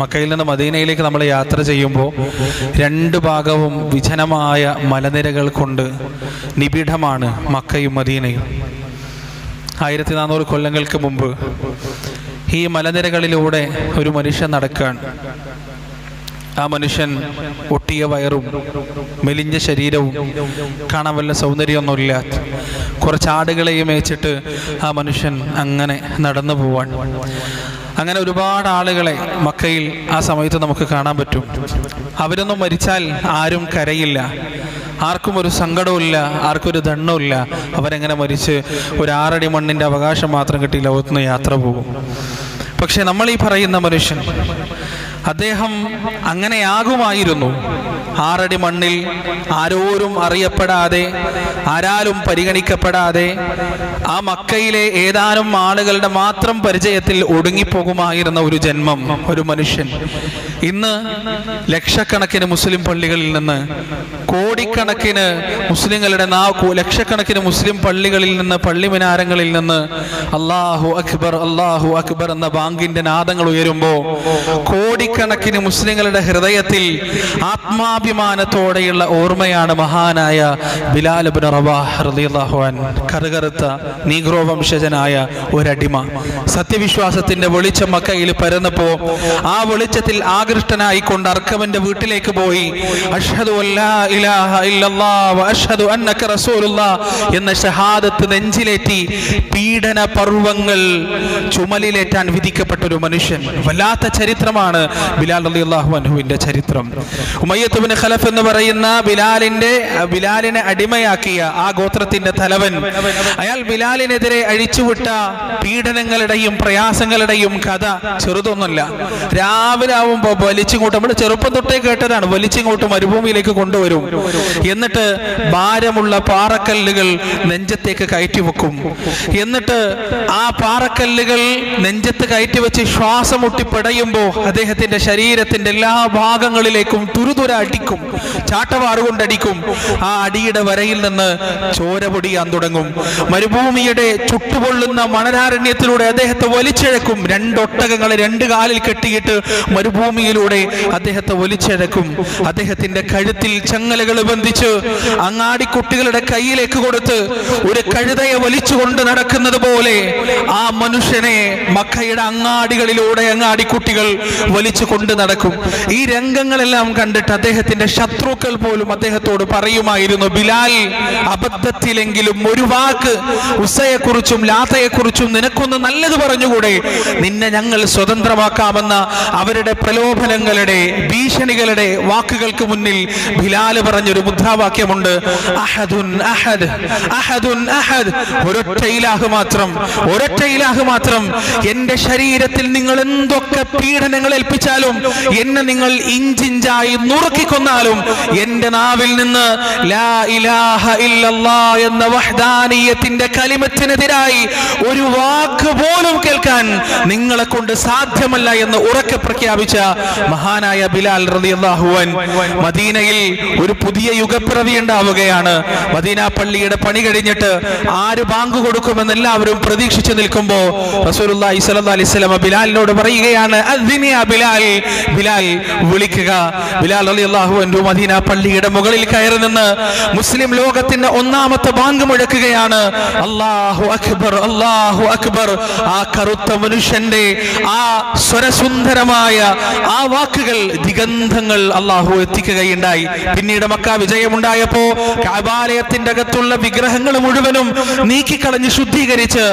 മക്കയിൽ നിന്ന് മദീനയിലേക്ക് നമ്മൾ യാത്ര ചെയ്യുമ്പോൾ രണ്ട് ഭാഗവും വിജനമായ മലനിരകൾ കൊണ്ട് നിബിഡമാണ് മക്കയും മദീനയും. ആയിരത്തി നാനൂറ് കൊല്ലങ്ങൾക്ക് മുമ്പ് ഈ മലനിരകളിലൂടെ ഒരു മനുഷ്യൻ നടക്കാൻ ആ മനുഷ്യൻ ഒട്ടിയ വയറും മെലിഞ്ഞ ശരീരവും കാണാൻ വല്ല സൗന്ദര്യമൊന്നുമില്ല. കുറച്ച് ആടുകളെയും മേച്ചിട്ട് ആ മനുഷ്യൻ അങ്ങനെ നടന്നു പോവാൻ. അങ്ങനെ ഒരുപാട് ആളുകളെ മക്കയിൽ ആ സമയത്ത് നമുക്ക് കാണാൻ പറ്റും. അവരൊന്നും മരിച്ചാൽ ആരും കരയില്ല. ആർക്കും ഒരു സങ്കടവുമില്ല ആർക്കും ഒരു ദണ്ണവുമില്ല. അവരെങ്ങനെ മരിച്ച് ഒരു ആറടി മണ്ണിന്റെ അവകാശം മാത്രം കിട്ടി ലോകത്തുനിന്ന് യാത്ര പോകും. പക്ഷേ നമ്മൾ ഈ പറയുന്ന മനുഷ്യൻ അദ്ദേഹം അങ്ങനെയാകുമായിരുന്നു. ആറടി മണ്ണിൽ ആരോരും അറിയപ്പെടാതെ ആരാലും പരിഗണിക്കപ്പെടാതെ ആ മക്കയിലെ ഏതാനും ആളുകളുടെ മാത്രം പരിചയത്തിൽ ഒടുങ്ങിപ്പോകുമായിരുന്ന ഒരു ജന്മം ഒരു മനുഷ്യൻ. ഇന്ന് ലക്ഷക്കണക്കിന് മുസ്ലിം പള്ളികളിൽ നിന്ന് കോടിക്കണക്കിന് മുസ്ലിങ്ങളുടെ നാ ലക്ഷക്കണക്കിന് മുസ്ലിം പള്ളികളിൽ നിന്ന് പള്ളി മിനാരങ്ങളിൽ നിന്ന് അള്ളാഹു അക്ബർ അള്ളാഹു അക്ബർ എന്ന ബാങ്കിന്റെ നാദങ്ങൾ ഉയരുമ്പോൾ കോടിക്കണക്കിന് മുസ്ലിങ്ങളുടെ ഹൃദയത്തിൽ ആത്മാഭിമാനത്തോടെയുള്ള ഓർമ്മയാണ് മഹാനായ അൻ കറുകറുത്ത നീഗ്രോ വംശജനായ ഒരടിമ. സത്യവിശ്വാസത്തിന്റെ വെളിച്ചം മക്കയിൽ പരന്നപ്പോ ആ വെളിച്ചത്തിൽ ആകൃഷ്ടനായി കൊണ്ട് അർക്കവന്റെ വീട്ടിലേക്ക് പോയി. അഷ്ഹദു അഷ്ഹദു അന്നക റസൂലുള്ള എന്ന ഷഹാദത്ത് നെഞ്ചിലേറ്റി പീഡന പർവങ്ങൾ ചുമലിലേറ്റാൻ വിധിക്കപ്പെട്ട ഒരു മനുഷ്യൻ. വല്ലാത്ത ചരിത്രമാണ് ബിലാൽ അലി അള്ളാഹു അൻഹുവിന്റെ ചരിത്രം. ഉമയ്യത്തുബിന് ഖലഫ് എന്ന് പറയുന്ന ബിലാലിന്റെ ബിലാലിനെ അടിമയാക്കിയ ആ ഗോത്രത്തിന്റെ തലവൻ. അയാൾ ബിലാലിനെതിരെ അഴിച്ചുവിട്ട പീഡനങ്ങളുടെയും പ്രയാസങ്ങളുടെയും കഥ ചെറുതൊന്നുമല്ല. രാവിലെ ആവുമ്പോ വലിച്ചിങ്ങോട്ട് നമ്മൾ ചെറുപ്പം തൊട്ടേ കേട്ടതാണ് വലിച്ചിങ്ങോട്ട് മരുഭൂമിയിലേക്ക് കൊണ്ടുവരും. എന്നിട്ട് ഭാരമുള്ള പാറക്കല്ലുകൾ നെഞ്ചത്തേക്ക് കയറ്റി വെക്കും. എന്നിട്ട് ആ പാറക്കല്ലുകൾ നെഞ്ചത്ത് കയറ്റി വെച്ച് ശ്വാസം മുട്ടി പിടയുമ്പോ അദ്ദേഹത്തിന്റെ ശരീരത്തിന്റെ എല്ലാ ഭാഗങ്ങളിലേക്കും തുരുതുര അടിക്കും. ചാട്ടവാറ് കൊണ്ടടിക്കും. ആ അടിയുടെ വരയിൽ നിന്ന് ചോര പൊടിയാൻ തുടങ്ങും. മരുഭൂമിയുടെ ചുട്ടുപൊള്ളുന്ന മണലാരണ്യത്തിലൂടെ അദ്ദേഹത്തെ വലിച്ചിഴക്കും. രണ്ടൊട്ടകങ്ങളെ രണ്ട് കാലിൽ കെട്ടിയിട്ട് മരുഭൂമിയിലൂടെ അദ്ദേഹത്തെ വലിച്ചിഴക്കും. അദ്ദേഹത്തിന്റെ കഴുത്തിൽ ചങ്ങലകൾ ബന്ധിച്ച് അങ്ങാടി കുട്ടികളുടെ കയ്യിലേക്ക് കൊടുത്ത് ഒരു കഴുതയെ വലിച്ചുകൊണ്ട് നടക്കുന്നത് പോലെ ആ മനുഷ്യനെ മക്കയുടെ അങ്ങാടികളിലൂടെ അങ്ങാടി കുട്ടികൾ വലിച്ചു കൊണ്ട് നടക്കും. ഈ രംഗങ്ങളെല്ലാം കണ്ടിട്ട് അദ്ദേഹത്തിന്റെ ശത്രുക്കൾ പോലും അദ്ദേഹത്തോട് പറയുമായിരുന്നു ബിലാൽ അബദ്ധത്തിലെങ്കിലും ഒരു വാക്ക് ഉസയെക്കുറിച്ചും ലാത്തയെക്കുറിച്ചും നിനക്കൊന്ന് നല്ലത് പറഞ്ഞുകൂടെ? നിന്നെ ഞങ്ങൾ സ്വതന്ത്രമാക്കാമെന്ന അവരുടെ പ്രലോഭനങ്ങളുടെ ഭീഷണികളുടെ വാക്കുകൾക്ക് മുന്നിൽ ബിലാൽ പറഞ്ഞൊരു മുദ്രാവാക്യമുണ്ട്. അഹദുൻ അഹദ് അഹദുൻ അഹദ്. ഒരൊറ്റ ഇലാഹ് മാത്രം ഒരൊറ്റ ഇലാഹ് മാത്രം. എന്റെ ശരീരത്തിൽ നിങ്ങൾ എന്തൊക്കെ പീഡനങ്ങൾ ഏൽപ്പിച്ചാലും എന്നെ നിങ്ങൾ ഇഞ്ചിഞ്ചായി നുറുക്കിക്കൊന്നാലും എന്റെ നാവിൽ നിന്ന് ലാ ഇലാഹ ഇല്ലല്ലാ എന്ന വഹ്ദാനീയത്തിന്റെ കലിമത്തിനെതിരായി ഒരു വാക്ക് പോലും കേൾക്കാൻ നിങ്ങളെ കൊണ്ട് സാധ്യമല്ല എന്ന് ഉറക്കെ പ്രഖ്യാപിച്ച മഹാനായ ബിലാൽ റളിയല്ലാഹു അൻ മദീനയിൽ ഒരു പുതിയ യുഗപ്പിറവി ഉണ്ടാവുകയാണ്. മദീന പള്ളിയുടെ പണി കഴിഞ്ഞിട്ട് ആര് ബാങ്ക് കൊടുക്കുമെന്ന് എല്ലാവരും പ്രതീക്ഷിച്ചു നിൽക്കുമ്പോ റസൂലുള്ളാഹി സ്വല്ലല്ലാഹി അലൈഹി വസല്ലം ബിലാലിനോട് പറയുകയാണ് അദ്ദിനി യാ ബിലാൽ ബിലാൽ വിളിക്കുക. ബിലാൽ റളിയല്ലാഹു അൻഹു മദീന പള്ളിയുടെ മുകളിൽ കയറി നിന്ന് മുസ്ലിം ലോകത്തിന്റെ ഒന്നാമത്തെ ബാങ്ക് മുഴക്കുകയാണ്. അള്ളാഹു അക്ബർ അള്ളാഹു അക്ബർ. ആ കറുത്ത മനുഷ്യന്റെ ആ സ്വരസുന്ദരമായ ആ വാക്കുകൾ ദിഗന്ധങ്ങൾ അള്ളാഹു എത്തിക്കുകയുണ്ടായി. പിന്നീട് മക്ക വിജയമുണ്ടായപ്പോ കാബാലയത്തിന്റെ അകത്തുള്ള വിഗ്രഹങ്ങൾ മുഴുവനും നീക്കിക്കളഞ്ഞ് ശുദ്ധീകരിച്ച്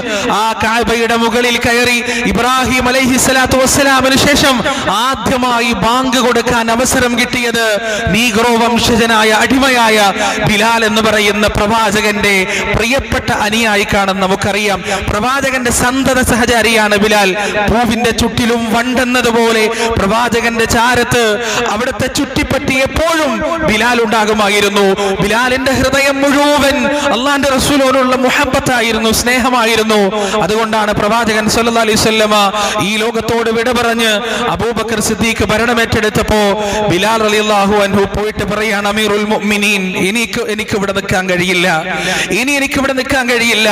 ആ കാബയുടെ മുകളിൽ കയറി ഇബ്രാഹിം അലൈഹി സ്വലാത്തു വസ്സലാമിന് ശേഷം ആദ്യമായി ബാങ്ക് കൊടുക്കാൻ അവസരം കിട്ടിയത് നീഗ്രോ വംശജനായ അടിമയായ ബിലാൽ എന്ന് പറയുന്ന പ്രവാചകന്റെ പ്രിയപ്പെട്ട അനുയായിക്കാണെന്ന് നമുക്കറിയാം. പ്രവാചകന്റെ സന്തത സഹചാരിയാണ് ബിലാൽ. പൂവിന്റെ ചുറ്റിലും വണ്ടെന്നതുപോലെ പ്രവാചകന്റെ ചാരത്ത് അവിടുത്തെ ചുറ്റിപ്പറ്റി എപ്പോഴും ബിലാൽ ഉണ്ടാകുമായിരുന്നു. ബിലാലിന്റെ ഹൃദയം മുഴുവൻ അള്ളാന്റെ റസൂലോടുള്ള മുഹബത്തായിരുന്നു സ്നേഹമായിരുന്നു. അതുകൊണ്ടാണ് പ്രവാചകൻ സല്ലാ വസല്ലമ ഈ ലോകത്തോട് വിട പറഞ്ഞ് അബൂബക്കർ അബൂബക്കർ സിദ്ദീഖ് ഭരണമേറ്റെടുത്തപ്പോ ബിലാൽ റളിയല്ലാഹു അൻഹു പോയിട്ട് പറയാണ് അമീറുൽ മുഅ്മിനീൻ എനിക്ക് എനിക്ക് ഇവിടെ നിൽക്കാൻ കഴിയില്ല. ഇനി എനിക്ക് ഇവിടെ നിൽക്കാൻ കഴിയില്ല.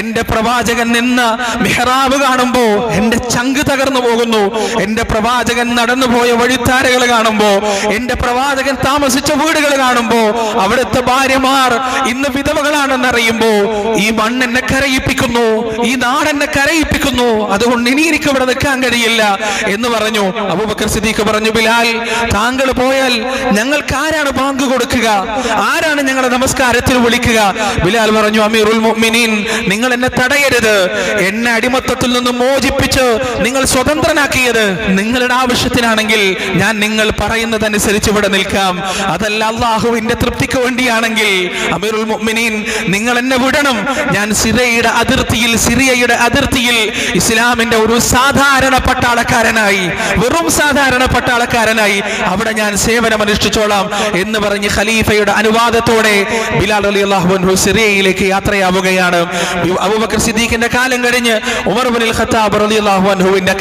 എന്റെ പ്രവാചകൻ നിന്ന മെഹ്റാബ് കാണുമ്പോ എന്റെ ചങ്ക് തകർന്നു പോകുന്നു. എന്റെ പ്രവാചകൻ നടന്നുപോയ വഴിത്താരകൾ കാണുമ്പോ എന്റെ പ്രവാചകൻ താമസിച്ച വീടുകൾ കാണുമ്പോ അവിടുത്തെ ഭാര്യമാർ ഇന്ന് വിധവകളാണെന്ന് അറിയുമ്പോ ഈ മണ്ണ് എന്നെ കരയിപ്പിക്കുന്നു ഈ നാടെന്നെ കരയിപ്പിക്കുന്നു. അതുകൊണ്ട് ഇനി എനിക്ക് ഇവിടെ നിൽക്കാൻ കഴിയില്ല. എന്ന് പറഞ്ഞു. അബൂബക്കർ സിദ്ദീഖ് പറഞ്ഞു ബിലാൽ താങ്കൾ പോയാൽ ഞങ്ങൾക്ക് ആരാണ് പങ്ക് കൊടുക്കുക? ആരാണ് ഞങ്ങളെ നമസ്കാരത്തിൽ വിളിക്കുക? ബിലാൽ പറഞ്ഞു അമീറുൽ മുഅ്മിനീൻ നിങ്ങൾ എന്നെ തടയരുത്. എന്നെ അടിമത്തത്തിൽ നിന്ന് മോചിപ്പിച്ച് നിങ്ങൾ സ്വതന്ത്രനാക്കിയത് നിങ്ങളുടെ ആവശ്യത്തിനാണെങ്കിൽ ഞാൻ നിങ്ങൾ പറയുന്നതനുസരിച്ച് ഇവിടെ നിൽക്കാം. അതല്ല അള്ളാഹുവിന്റെ തൃപ്തിക്ക് വേണ്ടിയാണെങ്കിൽ അമീറുൽ മുഅ്മിനീൻ നിങ്ങൾ എന്നെ വിടണം. ഞാൻ സിറിയയുടെ അതിർത്തിയിൽ സിറിയയുടെ അതിർത്തിയിൽ ഇസ്ലാമിന്റെ ഒരു സാധാരണ പട്ടാളക്കാരനായി വെറും സാധാരണ ആൾക്കാരനായി അവിടെ ഞാൻ സേവനം അനുഷ്ഠിച്ചോളാം എന്ന് പറഞ്ഞ് ഖലീഫയുടെ അനുവാദത്തോടെ ബിലാൽ അലി അള്ളാഹു സിറിയയിലേക്ക് യാത്രയാവുകയാണ്. അബൂബക്കർ സിദ്ദീഖിന്റെ കാലം കഴിഞ്ഞ് ഉമർ ഖത്താബ്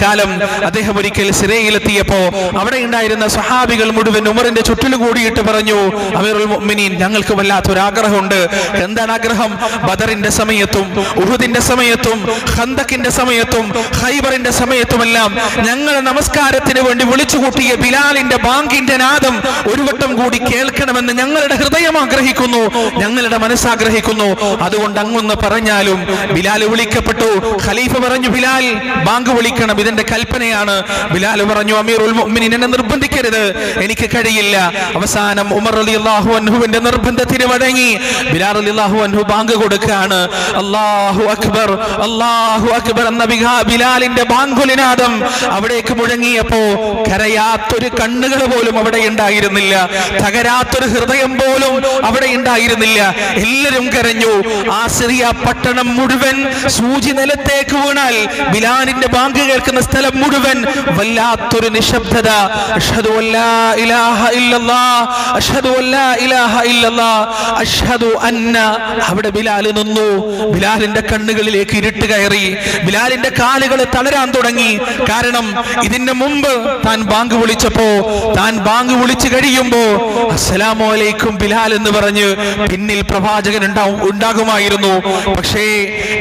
കാലം അദ്ദേഹം ഒരിക്കൽ സിറിയയിലെത്തിയപ്പോ അവിടെ ഉണ്ടായിരുന്ന സഹാബികൾ മുഴുവൻ ഉമറിന്റെ ചുറ്റിലും കൂടിയിട്ട് പറഞ്ഞു അമീറുൽ മുഅ്മിനീൻ ഞങ്ങൾക്ക് വല്ലാത്തൊരു ആഗ്രഹമുണ്ട്. എന്താണ് ആഗ്രഹം? ബദറിന്റെ സമയത്തും ഉഹുദിന്റെ സമയത്തും ഖന്തക്കിന്റെ സമയത്തും ഖൈബറിന്റെ സമയത്തുമെല്ലാം ഞങ്ങൾ നമസ്കാരത്തിന് വേണ്ടി വിളിച്ചു കൂട്ടിയ ബിലാലിന്റെ ബാങ്കിന്റെ നാദം ഒരു വട്ടം കൂടി കേൾക്കണമെന്ന് ഞങ്ങളുടെ ഹൃദയം ആഗ്രഹിക്കുന്നു. ഞങ്ങളുടെ മനസ്സാഗ്രഹിക്കുന്നു. അതുകൊണ്ട് അങ്ങൊന്ന് പറഞ്ഞാലും ബിലാൽ വിളിക്കപ്പെട്ടു. ഖലീഫ പറഞ്ഞു ബിലാൽ ബാങ്ക് വിളിക്കണം. ഇതിന്റെ കൽപ്പനയാണ്. ബിലാൽ പറഞ്ഞു അമീർ ഉൽ എന്നെ നിർബന്ധിക്കരുത്. എനിക്ക് കഴിയില്ല. അവസാനം ഉമർ അലി അള്ളാഹു അൻഹുവിന്റെ നിർബന്ധത്തിന് വഴങ്ങി. ബിലാൽ അലി അള്ളാഹു അൻഹു ബാങ്ക് കൊടുക്കുകയാണ്. അള്ളാഹു അക്ബർ അള്ളാഹു അക്ബർ എന്ന ബിലാലിന്റെ ബാങ്കുലിനാദം അവിടേക്ക് മുഴങ്ങിയപ്പോ കരയാത്തൊരു കണ്ണുകൾ പോലും അവിടെ ഉണ്ടായിരുന്നില്ല. തകരാത്തൊരു ഹൃദയം പോലും അവിടെ ഉണ്ടായിരുന്നില്ല. എല്ലാവരും കരഞ്ഞു. ആ സിറിയ പട്ടണം മുഴുവൻ സൂചി നിലത്തേക്ക് വീണാൽ ബിലാലിന്റെ ബാങ്ക് കേൾക്കുന്ന സ്ഥലം മുഴുവൻ വല്ലാത്തൊരു നിശബ്ദത. അഷ്ഹദു ഇലാഹ അഷ്ഹദു ഇലാഹ അഷ്ഹദു അന്ന. അവിടെ ബിലാൽ നിന്നു. ബിലാലിന്റെ കണ്ണുകളിലേക്ക് ഇരുട്ട് കയറി. ബിലാലിന്റെ കാലുകൾ തളരാൻ തുടങ്ങി. കാരണം ഇതിന് മുമ്പ് താൻ ബാങ്ക് വിളിച്ചപ്പോ താൻ ബാങ്ക് വിളിച്ചു കഴിയുമ്പോ അസലാമലൈക്കും ബിലാൽ എന്ന് പറഞ്ഞ് പിന്നിൽ പ്രവാചകൻ ഉണ്ടാവും ഉണ്ടാകുമായിരുന്നു. പക്ഷേ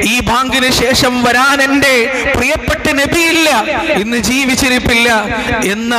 ഈ ബാങ്കിന് ശേഷം വരാൻ എന്റെ പ്രിയപ്പെട്ട നബിയില്ല ഇന്ന് ജീവിച്ചിരിപ്പില്ല എന്ന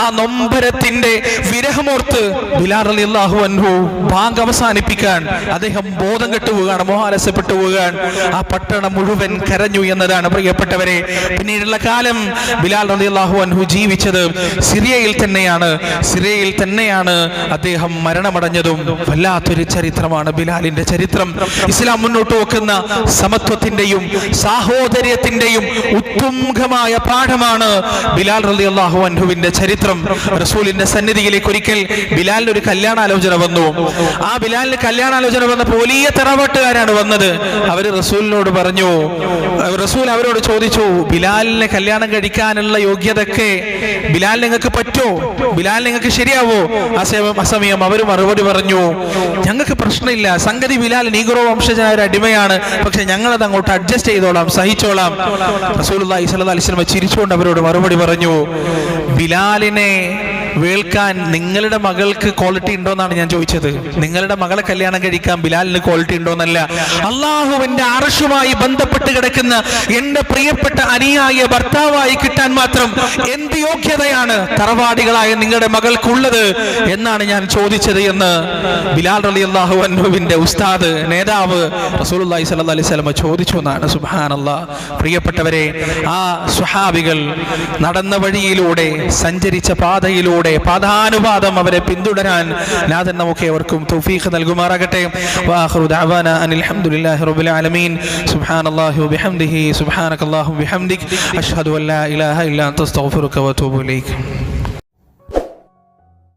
ആ നൊമ്പരത്തിന്റെ വിരഹമോർത്ത് ബിലാൽ അള്ളാഹു അൻഹു ബാങ്ക് അവസാനിപ്പിക്കാൻ അദ്ദേഹം ബോധം കെട്ടുപോവുകയാണ് മോഹാലസ്യപ്പെട്ടു പോവുകയാണ്. ആ പട്ടണം മുഴുവൻ കരഞ്ഞു എന്നതാണ് പ്രിയപ്പെട്ടവരെ. പിന്നീടുള്ള കാലം ബിലാൽ അലി അള്ളാഹു അൻഹു ജീവിച്ചത് സിറിയയിൽ തന്നെയാണ്. സിറിയയിൽ തന്നെയാണ് അദ്ദേഹം മരണമടഞ്ഞതും വല്ലാത്തൊരു ചരിത്രമാണ് ബിലാലിന്റെ ചരിത്രം. ഇസ്ലാം മുന്നോട്ട് വെക്കുന്ന സമത്വത്തിന്റെയും സാഹോദര്യത്തിന്റെയും ഉത്തുംഗമായ പാഠമാണ് ബിലാൽ റലി അള്ളാഹു അൻഹുവിന്റെ ചരിത്രം. റസൂലിന്റെ സന്നിധിയിലേക്ക് ഒരിക്കൽ ബിലാലിന് ഒരു കല്യാണാലോചന വന്നു. ആ ബിലാലിന് കല്യാണാലോചന വന്ന വലിയ തറവാട്ടുകാരാണ് വന്നത്. അവർ റസൂലിനോട് പറഞ്ഞു റസൂൽ അവരോട് ചോദിച്ചു ബിലാലിനെ കല്യാണം കഴിക്കാനുള്ള യോഗ്യതയൊക്കെ ബിലാൽ നിങ്ങൾക്ക് പറ്റോ? ബിലാൽ നിങ്ങൾക്ക് ശരിയാവോ? ആ സേവ- ആ സമയം അവർ മറുപടി പറഞ്ഞു. ഞങ്ങൾക്ക് പ്രശ്നമില്ല. സംഗതി ബിലാൽ നീഗ്രോ വംശജനായ ഒരു അടിമയാണ്. പക്ഷെ ഞങ്ങളത് അങ്ങോട്ട് അഡ്ജസ്റ്റ് ചെയ്തോളാം സഹിച്ചോളാം. റസൂൽ അലൈഹി വസല്ലം ചിരിച്ചുകൊണ്ട് അവരോട് മറുപടി പറഞ്ഞു. ബിലാലിനെ വേൾക്കാൻ നിങ്ങളുടെ മകൾക്ക് ക്വാളിറ്റി ഉണ്ടോ എന്നാണ് ഞാൻ ചോദിച്ചത്. നിങ്ങളുടെ മകളെ കല്യാണം കഴിക്കാൻ ബിലാലിന് ക്വാളിറ്റി ഉണ്ടോ എന്നല്ല അള്ളാഹുവിന്റെ അറശുമായി ബന്ധപ്പെട്ട് കിടക്കുന്ന എന്റെ പ്രിയപ്പെട്ട അനിയായ ഭർത്താവായി കിട്ടാൻ മാത്രം എന്ത് യോഗ്യതയാണ് തറവാടികളായ നിങ്ങളുടെ മകൾക്കുള്ളത് എന്നാണ് ഞാൻ ചോദിച്ചത് എന്ന് ബിലാൽ അലി അള്ളാഹു അന്നുവിന്റെ ഉസ്താദ് നേതാവ് റസൂലുള്ളാഹി സ്വല്ലല്ലാഹി അലൈഹി വസല്ലം ചോദിച്ചു എന്നാണ്. സുബ്ഹാനല്ലാ. പ്രിയപ്പെട്ടവരെ ആ സുഹാബികൾ നടന്ന വഴിയിലൂടെ സഞ്ചരിച്ച പാതയിലൂടെ പാതാനുപാതം അവരെ പിന്തുടരാൻ നാഥൻ നമുക്ക് അവർക്കും തൗഫീഖ് നൽകുമാറാകട്ടെ. വാഖിറു ദഅവാന അനിൽ ഹംദുലില്ലാഹി റബ്ബിൽ ആലമീൻ. സുബ്ഹാനല്ലാഹി വബിഹംദിഹി സുബ്ഹാനകല്ലാഹു ബിഹംദിക്. അഷ്ഹദു അല്ലാ ഇലാഹ ഇല്ലാ അൻത അസ്തഗ്ഫിറുക വഅതൂബു ഇലൈക്.